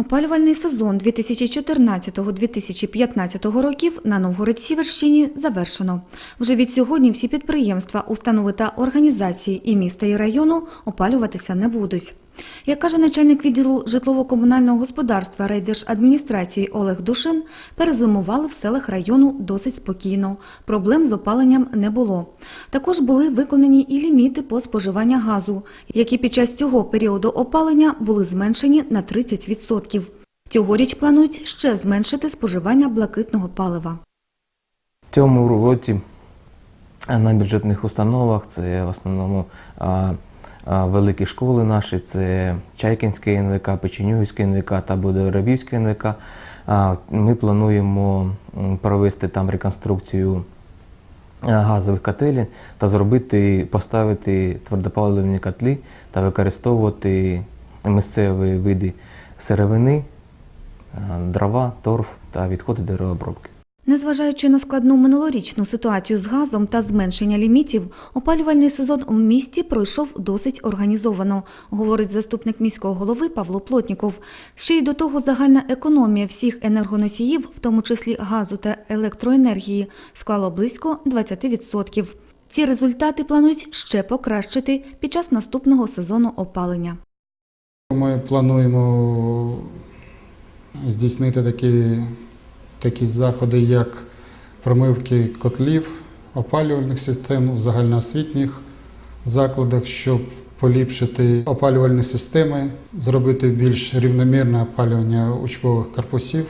Опалювальний сезон 2014-2015 років на Новгород-Сіверщині завершено. Вже від сьогодні всі підприємства, установи та організації і міста і району опалюватися не будуть. Як каже начальник відділу житлово-комунального господарства райдержадміністрації Олег Душин, перезимували в селах району досить спокійно. Проблем з опаленням не було. Також були виконані і ліміти по споживання газу, які під час цього періоду опалення були зменшені на 30%. Цьогоріч планують ще зменшити споживання блакитного палива. В цьому році на бюджетних установах це в основному великі школи наші, це Чайкінське НВК, Печенюгівське НВК та Будеровівське НВК. Ми плануємо провести там реконструкцію газових котелень та зробити, поставити твердопаливні котлі та використовувати місцеві види сировини, дрова, торф та відходи деревообробки. Незважаючи на складну минулорічну ситуацію з газом та зменшення лімітів, опалювальний сезон у місті пройшов досить організовано, говорить заступник міського голови Павло Плотніков. Ще й до того загальна економія всіх енергоносіїв, в тому числі газу та електроенергії, склала близько 20%. Ці результати планують ще покращити під час наступного сезону опалення. Ми плануємо здійснити такі, такі заходи, як промивки котлів, опалювальних систем в загальноосвітніх закладах, щоб поліпшити опалювальні системи, зробити більш рівномірне опалювання учбових корпусів.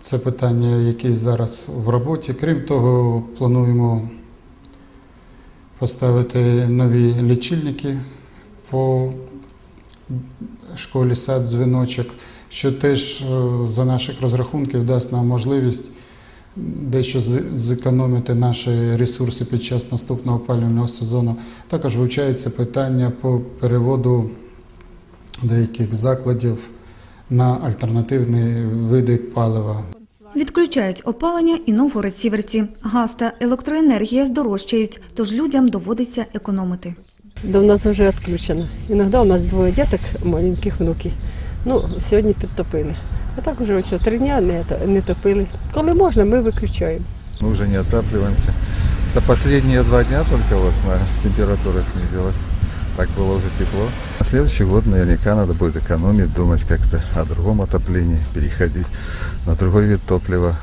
Це питання, які зараз в роботі. Крім того, плануємо поставити нові лічильники по школі сад дзвіночок, що теж е, за наших розрахунків дасть нам можливість дещо з- зекономити наші ресурси під час наступного опалювального сезону. Також вивчається питання по переводу деяких закладів на альтернативні види палива. Відключають опалення і Новгород-Сіверці. Газ та електроенергія здорожчають, тож людям доводиться економити. У нас вже відключено. Іноді у нас двоє діток, маленьких внуків. Ну, сьогодні підтопили. А так вже ось три дня не, то- не топили. Коли можна, ми виключаємо. Мы уже не отапливаемся. Это последние два дня только вот на- температура снизилась. Так было уже тепло. На следующий год наверняка надо будет экономить, думать как-то о другом отоплении, переходить на другой вид топлива.